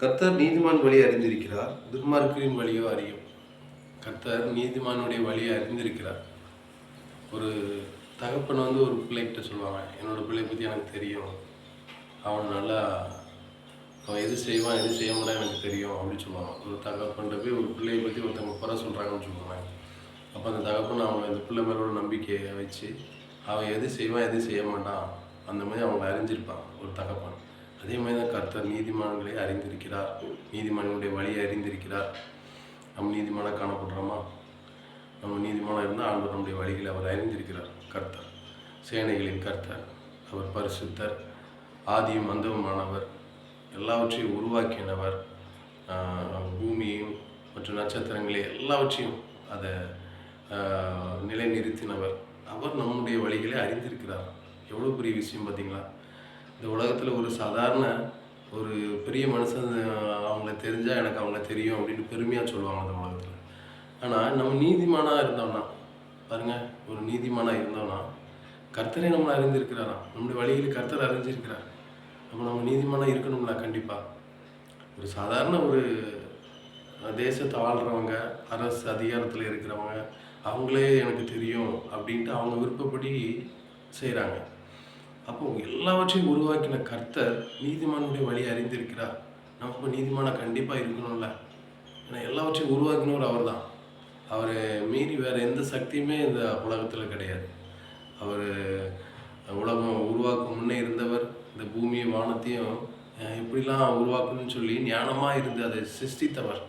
கர்த்தர் நீதிமான் வழி அறிந்திருக்கிறார் துன்மார்க்கரின் வழியோ அறியும். கர்த்தர் நீதிமானுடைய வழியை அறிந்திருக்கிறார். ஒரு தகப்பன் வந்து ஒரு பிள்ளைகிட்ட சொல்லுவாங்க என்னோட பிள்ளை பற்றி எனக்கு தெரியும். அவன் நல்லா அவன் எது செய்வான் எது செய்ய முடியாது எனக்கு தெரியும் அப்படின்னு சொல்லுவாங்க. ஒரு தகப்பன்ட்ட போய் ஒரு பிள்ளையை பற்றி ஒருத்தவங்க குறை சொல்கிறாங்கன்னு சொல்லுவாங்க அப்போ அந்த தகப்பன் அவங்க இந்த பிள்ளை மேலோட நம்பிக்கையை வச்சு அவன் எது செய்வான் எது செய்ய மாட்டான் அந்த மாதிரி அவங்க அறிஞ்சிருப்பான் ஒரு தகப்பன். அதே மாதிரி தான் கர்த்தர் நீதிமான்களை அறிந்திருக்கிறார். நீதிமான்களுடைய வழியை அறிந்திருக்கிறார். நம்ம நீதிமானாக காணப்படுறோமா? நம்ம நீதிமானாக இருந்தால் ஆண்டவர் நம்முடைய வழிகளை அவர் அறிந்திருக்கிறார். கர்த்தர் சேனைகளின் கர்த்தர் அவர் பரிசுத்தர் ஆதியும் அந்தவுமானவர் எல்லாவற்றையும் உருவாக்கினவர். பூமியையும் மற்றும் நட்சத்திரங்களை எல்லாவற்றையும் அதை நிலைநிறுத்தினவர். அவர் நம்முடைய வழிகளை அறிந்திருக்கிறார். எவ்வளோ பெரிய விஷயம் பார்த்தீங்களா? இந்த உலகத்தில் ஒரு சாதாரண ஒரு பெரிய மனுஷன் அவங்கள தெரிஞ்சால் எனக்கு அவங்கள தெரியும் அப்படின்னு பெருமையாக சொல்லுவாங்க அந்த உலகத்தில். ஆனால் நம்ம நீதிமானாக இருந்தோம்னா பாருங்க ஒரு நீதிமானாக இருந்தோம்னா கர்த்தரை நம்மளை அறிந்திருக்கிறாராம் நம்முடைய வழியில் கர்த்தர் அறிஞ்சிருக்கிறார். அப்போ நம்ம நீதிமானாக இருக்கணும்ல கண்டிப்பாக ஒரு சாதாரண ஒரு தேசத்தை ஆள்றவங்க அரசு அதிகாரத்தில் இருக்கிறவங்க அவங்களே எனக்கு தெரியும் அப்படின்ட்டு அவங்க விருப்பப்படி செய்கிறாங்க அப்போ எல்லாவற்றையும் உருவாக்கின கர்த்தர் நீதிமானுடைய வழி அறிந்திருக்கிறார். நமக்கு இப்போ கண்டிப்பாக இருக்கணும்ல. ஏன்னா எல்லாவற்றையும் உருவாக்கினவர் அவர் தான் அவர் மீறி வேறு எந்த சக்தியுமே இந்த உலகத்தில் கிடையாது. அவர் உலகம் உருவாக்கும் முன்னே இருந்தவர். இந்த பூமியை வானத்தையும் இப்படிலாம் எப்படிலாம் உருவாக்கணும்னு சொல்லி ஞானமாக இருந்து அதை சிருஷ்டித்தவர்.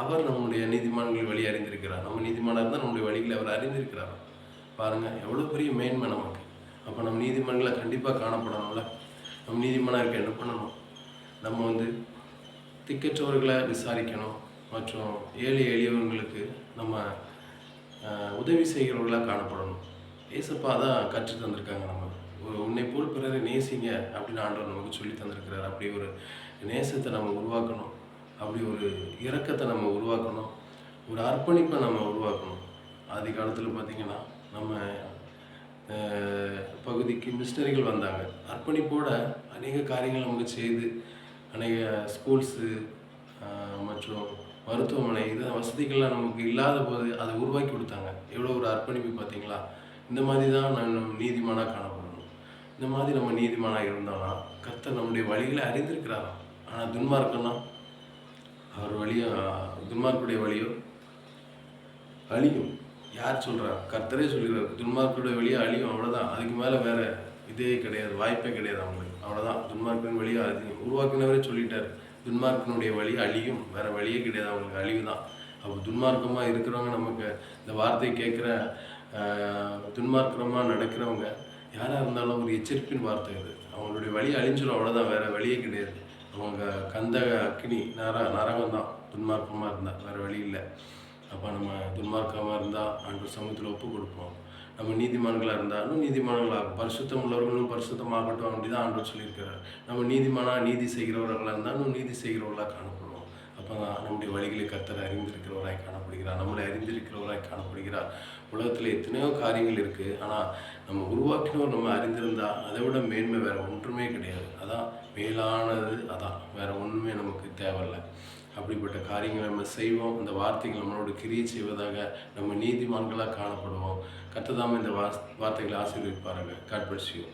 அவர் நம்முடைய நீதிமான்கள் வழி அறிந்திருக்கிறார். நம்ம நீதிமானாக இருந்தால் நம்முடைய வழிகளை அவர் அறிந்திருக்கிறார். பாருங்கள் எவ்வளோ பெரிய மேன்மை நமக்கு. அப்போ நம்ம நீதிமன்றங்களை கண்டிப்பாக காணப்படணும்ல. நம்ம நீதிமன்றம் இருக்க என்ன பண்ணணும்? நம்ம வந்து திக்கற்றவர்களை விசாரிக்கணும். மற்றும் ஏழை எளியவங்களுக்கு நம்ம உதவி செய்கிறவர்களாக காணப்படணும். ஏசப்பா தான் கற்று தந்திருக்காங்க நம்ம. ஒரு உன்னை போல் பிறரை நேசிங்க அப்படின்னு ஆண்டவர் நமக்கு சொல்லி தந்திருக்கிறார். அப்படி ஒரு நேசத்தை நம்ம உருவாக்கணும். அப்படி ஒரு இறக்கத்தை நம்ம உருவாக்கணும். ஒரு அர்ப்பணிப்பை நம்ம உருவாக்கணும். ஆதி காலத்தில் பார்த்திங்கன்னா நம்ம பகுதிக்கு மிஷினரிகள் வந்தாங்க. அர்ப்பணிப்போட அநேக காரியங்கள் நமக்கு செய்து அநேக ஸ்கூல்ஸு மற்றும் மருத்துவமனை இது வசதிகள்லாம் நமக்கு இல்லாத போது அதை உருவாக்கி கொடுத்தாங்க. எவ்வளோ ஒரு அர்ப்பணிப்பு பார்த்தீங்களா? இந்த மாதிரி தான் நான் நீதிமானாக காணப்படணும். இந்த மாதிரி நம்ம நீதிமானாக இருந்தோம்னா கர்த்தர் நம்முடைய வழிகளை அறிந்திருக்கிறாராம். ஆனால் துன்மார்க்கம்னா அவர் வழியோ துன்மார்க்குடைய வழியோ அழியும். யார் சொல்கிறா கர்த்தரே சொல்கிறார் துன்மார்க்கோட வழியை அழியும் அவ்வளோதான் அதுக்கு மேலே வேறு இதே கிடையாது வாய்ப்பே கிடையாது அவங்களுக்கு. அவ்வளோதான் துன்மார்க்கின் வழியாக அழியும் உருவாக்கினவரே சொல்லிட்டார். துன்மார்க்கனுடைய வழி அழியும் வேறு வழியே கிடையாது அவங்களுக்கு அழிவு தான் அப்போ துன்மார்க்கமாக இருக்கிறவங்க நமக்கு இந்த வார்த்தையை கேட்குற துன்மார்க்கமாக நடக்கிறவங்க யாராக இருந்தாலும் ஒரு எச்சரிப்பின் வார்த்தை இது அவங்களுடைய வழி அழிஞ்சிடும் அவ்வளோதான் வேறு வழியே கிடையாது. அவங்க கந்த அக்னி நர நரகம் தான் துன்மார்க்கமாக இருந்தால் வேறு வழி இல்லை. அப்போ நம்ம துன்மார்க்கமாக இருந்தால் ஆண்டு சமூகத்தில் ஒப்பு கொடுப்போம். நம்ம நீதிமான்களாக இருந்தாலும் நீதிமான்களாக பரிசுத்தம் உள்ளவர்களும் பரிசுத்தமாகட்டும் அப்படி தான் ஆண்டவர் சொல்லியிருக்கிறார். நம்ம நீதிமனாக நீதி செய்கிறவர்களாக இருந்தாலும் நீதி செய்கிறவர்களாக காணப்படுவோம். அப்போ தான் நம்முடைய வழிகளை கர்த்தர் அறிந்திருக்கிறவராய் காணப்படுகிறார். நம்மளை அறிந்திருக்கிறவராய் காணப்படுகிறார். உலகத்தில் எத்தனையோ காரியங்கள் இருக்குது ஆனால் நம்ம உருவாக்கினவர் நம்ம அறிந்திருந்தால் அதை விட மேன்மை வேறு ஒன்றுமே கிடையாது. அதான் மேலானது அதான். வேறு ஒன்றுமே நமக்கு தேவையில்லை. அப்படிப்பட்ட காரியங்களை நம்ம செய்வோம். இந்த வார்த்தைகள் நம்மளோட கிரியை செய்வதாக நம்ம நீதிமான்களாக காணப்படுவோம். கத்ததாம இந்த வார்த்தைகளை ஆசீர்வதிப்பாருங்க காட்பட்சியும்